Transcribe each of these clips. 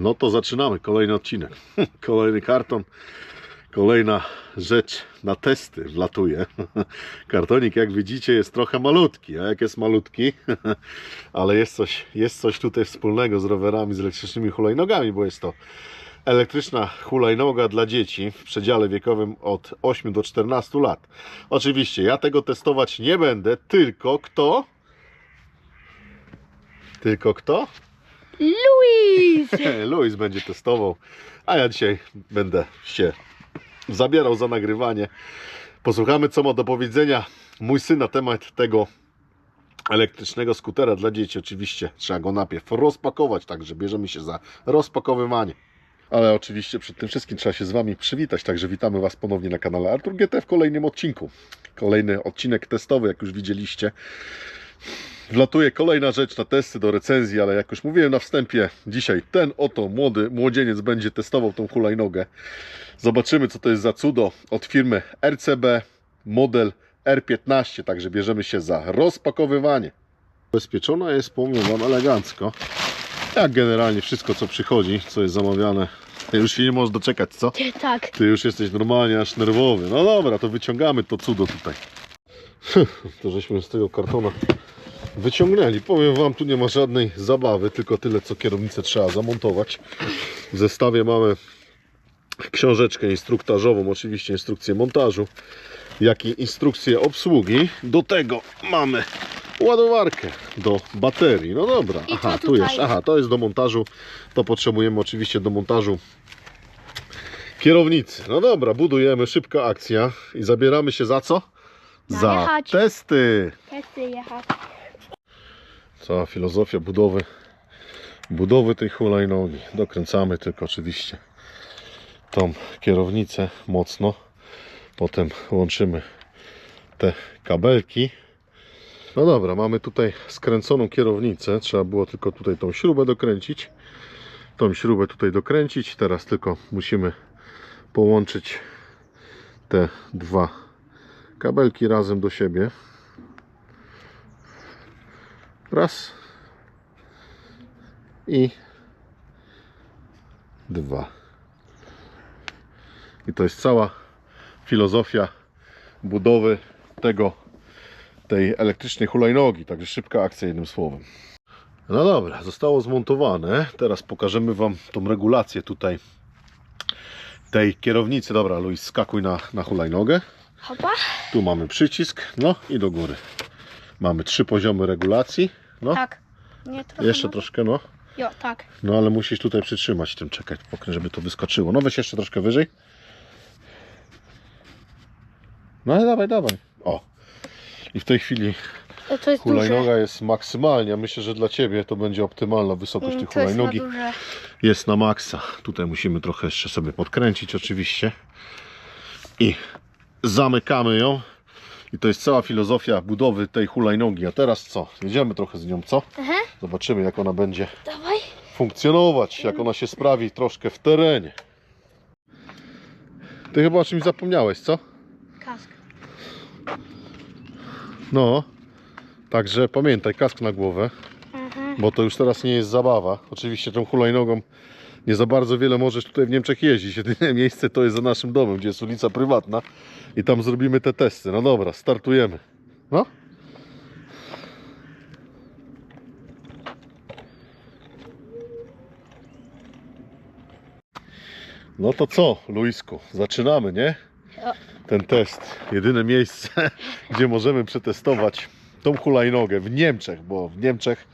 No to zaczynamy kolejny odcinek. Kolejny karton, kolejna rzecz na testy wlatuje. Kartonik, jak widzicie, jest trochę malutki. A jak jest malutki, ale jest coś, jest coś tutaj wspólnego z rowerami, z elektrycznymi hulajnogami, bo jest to elektryczna hulajnoga dla dzieci w przedziale wiekowym od 8 do 14 lat. Oczywiście ja tego testować nie będę, tylko kto? Tylko kto? Luis! Luis będzie testował, a ja dzisiaj będę się zabierał za nagrywanie. Posłuchamy, co ma do powiedzenia mój syn na temat tego elektrycznego skutera dla dzieci. Oczywiście trzeba go najpierw rozpakować, także bierzemy się za rozpakowywanie. Ale oczywiście przed tym wszystkim trzeba się z Wami przywitać, także witamy Was ponownie na kanale Artur GT w kolejnym odcinku. Kolejny odcinek testowy, jak już widzieliście. Wlatuje kolejna rzecz na testy do recenzji, ale jak już mówiłem na wstępie, dzisiaj ten oto młody młodzieniec będzie testował tą hulajnogę. Zobaczymy, co to jest za cudo od firmy RCB, model R15, także bierzemy się za rozpakowywanie. Bezpieczona jest, powiem Wam, elegancko. Jak generalnie wszystko, co przychodzi, co jest zamawiane, już się nie możesz doczekać, co? Tak. Ty już jesteś normalnie aż nerwowy. No dobra, to wyciągamy to cudo tutaj. To żeśmy z tego kartona wyciągnęli. Powiem Wam, tu nie ma żadnej zabawy, tylko tyle, co kierownicę trzeba zamontować. W zestawie mamy książeczkę instruktażową, oczywiście instrukcję montażu, jak i instrukcję obsługi. Do tego mamy ładowarkę do baterii. No dobra, aha, tu jest, aha, to jest do montażu. To potrzebujemy oczywiście do montażu kierownicy. No dobra, budujemy, szybka akcja i zabieramy się za co? Za testy. Testy jechać. Cała filozofia budowy budowy tej hulajnogi. Dokręcamy tylko oczywiście tą kierownicę mocno. Potem łączymy te kabelki. No dobra, mamy tutaj skręconą kierownicę. Trzeba było tylko tutaj tą śrubę dokręcić. Tą śrubę tutaj dokręcić. Teraz tylko musimy połączyć te dwa kabelki razem do siebie. Raz. I dwa. I to jest cała filozofia budowy tego, tej elektrycznej hulajnogi. Także szybka akcja jednym słowem. No dobra, zostało zmontowane. Teraz pokażemy Wam tą regulację tutaj tej kierownicy. Dobra, Luis, skakuj na, na hulajnogę. Hopa. Tu mamy przycisk, no i do góry. Mamy trzy poziomy regulacji. No, Tak. Nie trochę. jeszcze może? troszkę, no. Jo, tak. No ale musisz tutaj przytrzymać tym, czekaj, pokręć, żeby to wyskoczyło. No weź jeszcze troszkę wyżej. No ale dawaj, dawaj. O. I w tej chwili To, jest duże. hulajnoga jest maksymalnie. Myślę, że dla Ciebie to będzie optymalna wysokość tej Mm, To jest na hulajnogi. duże. Jest na maksa. Tutaj musimy trochę jeszcze sobie podkręcić oczywiście. I zamykamy ją. I to jest cała filozofia budowy tej hulajnogi. A teraz co? Jedziemy trochę z nią, co? Aha. Zobaczymy jak ona będzie Dawaj. funkcjonować, jak ona się sprawi troszkę w terenie. Ty chyba o czymś zapomniałeś, co? Kask. No. Także pamiętaj, kask na głowę, Aha. bo to już teraz nie jest zabawa. Oczywiście tą hulajnogą nie za bardzo wiele możesz tutaj w Niemczech jeździć. Jedyne miejsce to jest za naszym domem, gdzie jest ulica prywatna i tam zrobimy te testy. No dobra, startujemy. No. No to co, Luisku, zaczynamy, nie? Ten test. Jedyne miejsce, gdzie możemy przetestować tą hulajnogę w Niemczech, bo w Niemczech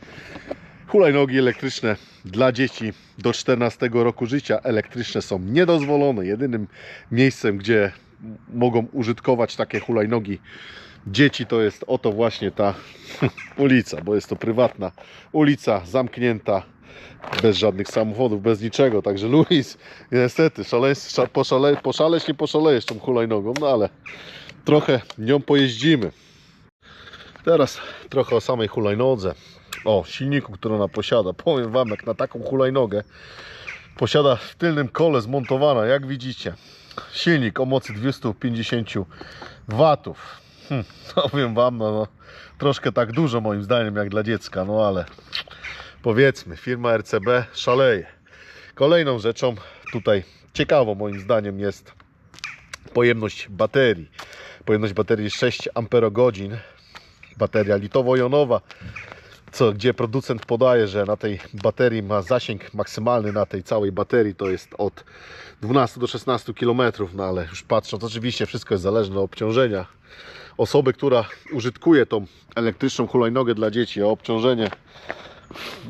hulajnogi elektryczne dla dzieci do 14 roku życia elektryczne są niedozwolone. Jedynym miejscem, gdzie mogą użytkować takie hulajnogi dzieci to jest oto właśnie ta ulica, bo jest to prywatna ulica, zamknięta, bez żadnych samochodów, bez niczego. Także Luis, niestety, szale, sza, poszale, poszaleć nie poszalejesz tą hulajnogą, no ale trochę nią pojeździmy. Teraz trochę o samej hulajnodze. O silniku, który ona posiada. Powiem Wam, jak na taką hulajnogę posiada w tylnym kole zmontowana, jak widzicie, silnik o mocy 250 watów. Hm, powiem Wam, no, no, troszkę tak dużo moim zdaniem jak dla dziecka, no ale powiedzmy, firma RCB szaleje. Kolejną rzeczą tutaj ciekawą moim zdaniem jest pojemność baterii. Pojemność baterii 6 amperogodzin. Bateria litowo-jonowa, co, gdzie producent podaje, że na tej baterii ma zasięg maksymalny na tej całej baterii to jest od 12 do 16 km, no ale już patrząc, oczywiście wszystko jest zależne od obciążenia osoby, która użytkuje tą elektryczną hulajnogę dla dzieci, a obciążenie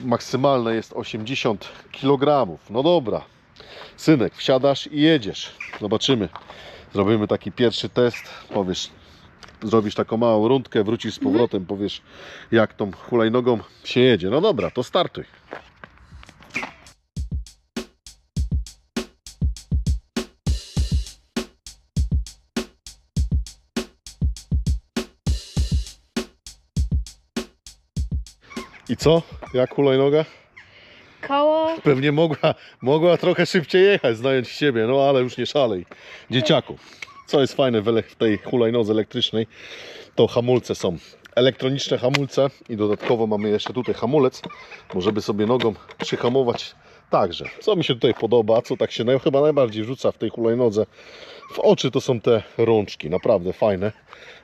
maksymalne jest 80 kg. No dobra, synek, wsiadasz i jedziesz. Zobaczymy. Zrobimy taki pierwszy test. Powiesz, zrobisz taką małą rundkę, wrócisz z powrotem, powiesz jak tą hulajnogą się jedzie. No dobra, to startuj. I co? Jak hulajnoga? Koło. Pewnie mogła, mogła trochę szybciej jechać, znając siebie, no ale już nie szalej. Dzieciaku, co jest fajne w tej hulajnodze elektrycznej, to hamulce są elektroniczne hamulce i dodatkowo mamy jeszcze tutaj hamulec, możemy sobie nogą przyhamować także. Co mi się tutaj podoba, co tak się naj, chyba najbardziej rzuca w tej hulajnodze w oczy, to są te rączki, naprawdę fajne,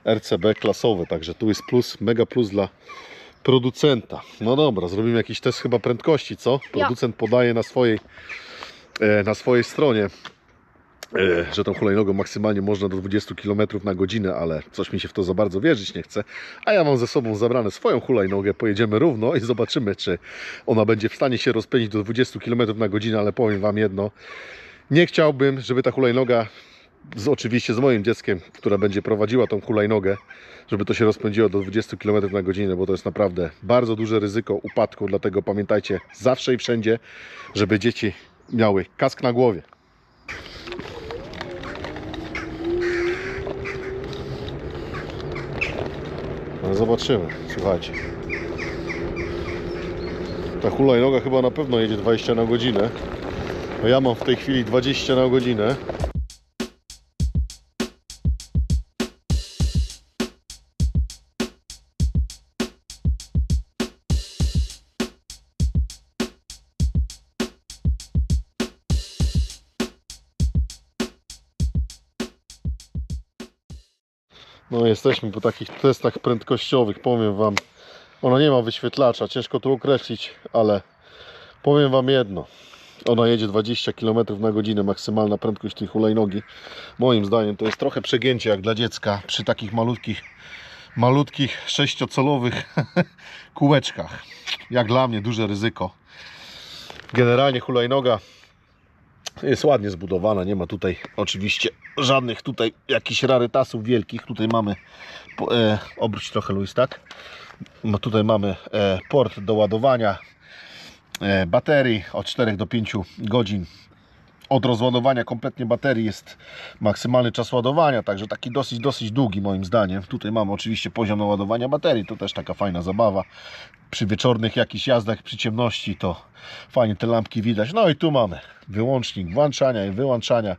RCB klasowe, także tu jest plus, mega plus dla producenta. No dobra, zrobimy jakiś test chyba prędkości, co? Producent podaje na swojej, e, na swojej stronie, że tą hulajnogą maksymalnie można do 20 km na godzinę, ale coś mi się w to za bardzo wierzyć nie chce. A ja mam ze sobą zabrane swoją hulajnogę, pojedziemy równo i zobaczymy, czy ona będzie w stanie się rozpędzić do 20 km na godzinę, ale powiem Wam jedno, nie chciałbym, żeby ta hulajnoga z, oczywiście z moim dzieckiem, która będzie prowadziła tą hulajnogę, żeby to się rozpędziło do 20 km na godzinę, bo to jest naprawdę bardzo duże ryzyko upadku, dlatego pamiętajcie zawsze i wszędzie, żeby dzieci miały kask na głowie. No zobaczymy, słuchajcie. Ta hulajnoga chyba na pewno jedzie 20 na godzinę. No ja mam w tej chwili 20 na godzinę. No jesteśmy po takich testach prędkościowych, powiem Wam. Ona nie ma wyświetlacza, ciężko to określić, ale powiem Wam jedno. Ona jedzie 20 km na godzinę, maksymalna prędkość tej hulajnogi. Moim zdaniem to jest trochę przegięcie jak dla dziecka przy takich malutkich, malutkich sześciocalowych kółeczkach. Jak dla mnie duże ryzyko. Generalnie hulajnoga jest ładnie zbudowana, nie ma tutaj oczywiście żadnych tutaj jakichś rarytasów wielkich. Tutaj mamy, e, obróć trochę Luis, tak? No tutaj mamy e, port do ładowania e, baterii od 4 do 5 godzin. Od rozładowania kompletnie baterii jest maksymalny czas ładowania, także taki dosyć, dosyć długi moim zdaniem. Tutaj mamy oczywiście poziom naładowania baterii, to też taka fajna zabawa. Przy wieczornych jakichś jazdach, przy ciemności to fajnie te lampki widać. No i tu mamy wyłącznik włączania i wyłączania.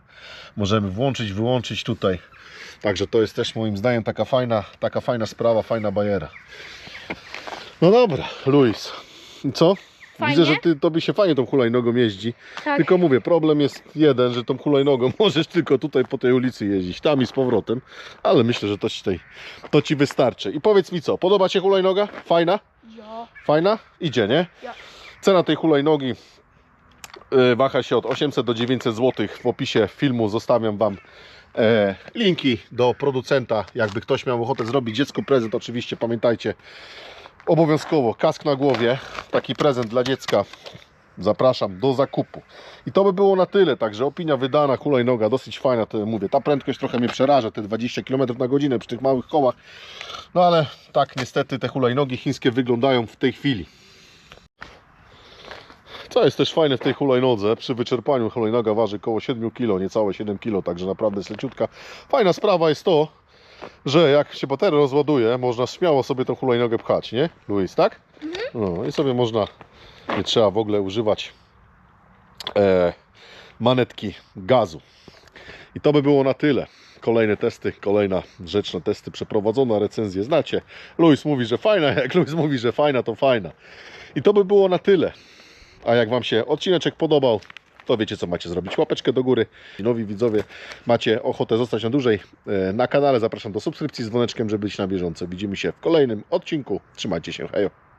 Możemy włączyć, wyłączyć tutaj. Także to jest też moim zdaniem taka fajna, taka fajna sprawa, fajna bajera. No dobra, Luis. Co? Fajnie. Widzę, że ty, tobie się fajnie tą hulajnogą jeździ. Tak. Tylko mówię, problem jest jeden, że tą hulajnogą możesz tylko tutaj po tej ulicy jeździć, tam i z powrotem. Ale myślę, że to ci, tej, to ci wystarczy. I powiedz mi co, podoba Ci się hulajnoga? Fajna? Jo. Fajna? Idzie, nie? Ja. Cena tej hulajnogi y, waha się od 800 do 900 zł. W opisie filmu zostawiam Wam e, linki do producenta. Jakby ktoś miał ochotę zrobić dziecku prezent, oczywiście pamiętajcie, obowiązkowo kask na głowie, taki prezent dla dziecka. Zapraszam do zakupu. I to by było na tyle, także opinia wydana, hulajnoga, dosyć fajna, to mówię. Ta prędkość trochę mnie przeraża, te 20 km na godzinę przy tych małych kołach. No ale tak niestety te hulajnogi chińskie wyglądają w tej chwili. Co jest też fajne w tej hulajnodze, przy wyczerpaniu hulajnoga waży około 7 kg, niecałe 7 kg, także naprawdę jest leciutka. Fajna sprawa jest to, że jak się bateria rozładuje, można śmiało sobie tą hulajnogę pchać, nie? Luis, tak? No i sobie można, nie trzeba w ogóle używać e, manetki gazu. I to by było na tyle. Kolejne testy, kolejna rzecz na testy przeprowadzona, recenzję znacie. Luis mówi, że fajna, jak Luis mówi, że fajna, to fajna. I to by było na tyle. A jak Wam się odcineczek podobał, to wiecie co macie zrobić. Łapeczkę do góry. Nowi widzowie macie ochotę zostać na dłużej e, na kanale. Zapraszam do subskrypcji z dzwoneczkiem, żeby być na bieżąco. Widzimy się w kolejnym odcinku. Trzymajcie się, hejo.